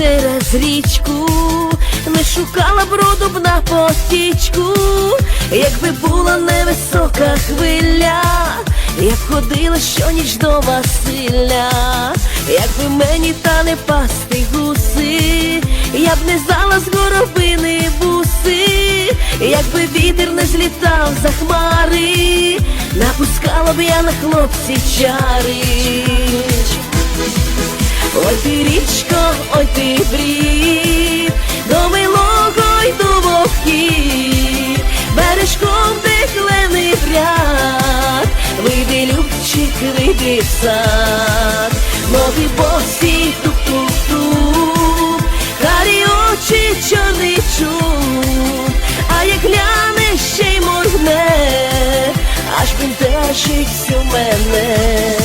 через річку, не шукала броду б на потічку, якби була невисока хвиля, я б ходила щоніч до Василя, якби мені та не пасти гуси, я б не знала з горобини буси, якби вітер не злітав за хмари, напускала б я на хлопці чари. Ти брід, до милого йду вовхід, бережком де клений ряд, вийди любчик, вийди в сад, ноги босі тук-тук-тук, карі очі чорний чуб, а як гляне ще й моргне, аж бентежить всю мене.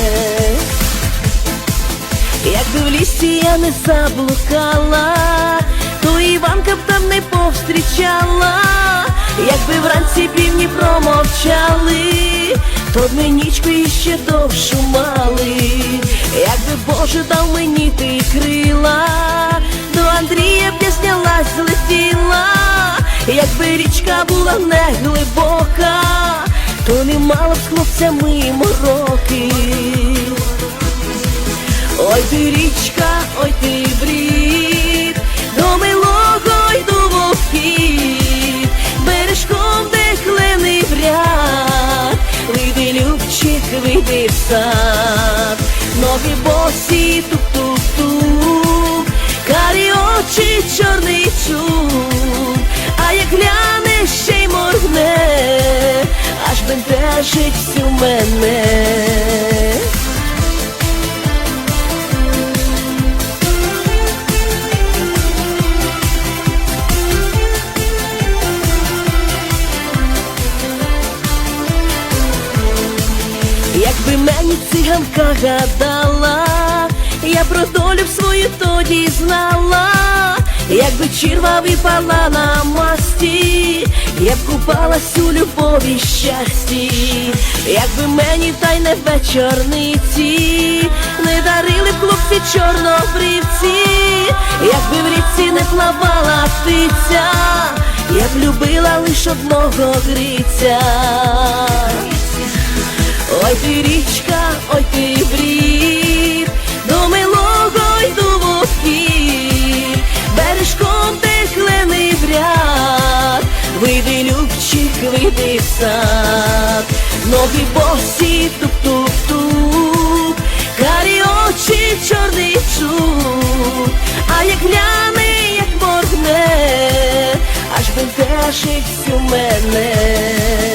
Якби в лісі я не заблукала, то Іванка б там не повстрічала, якби вранці півні промовчали, то б ми нічку іще довшу мали, якби Боже дав мені ти крила, до Андрія б я знялась, злетіла, якби річка була не глибока, то не мала б хлопцями мороки. Ой ти річка, ой ти брід, до милого йду вовхід, бережком де хлений бряд, вийди любчик, вийди в сад, ноги босі тук-тук-тук, карі очі чорний чуб, а як гляне ще й моргне, аж бентежить всю мене. Мені циганка гадала, я про долю б свою тоді знала, якби чірва випала на масті, я б купалась у любові щасті, якби мені та й не вечорниці, не дарили б хлопці чорнобривці, якби в річці не плавала птиця, я б любила лиш одного гриця. Ой ти річка, ой ти брід, до милого йду вовхід, бережком де хлений бряд, вийди любчик, вийди в сад, ноги босі тук-тук-тук, карі очі чорний чуб, а як гляне, як моргне, аж бентежить всю мене.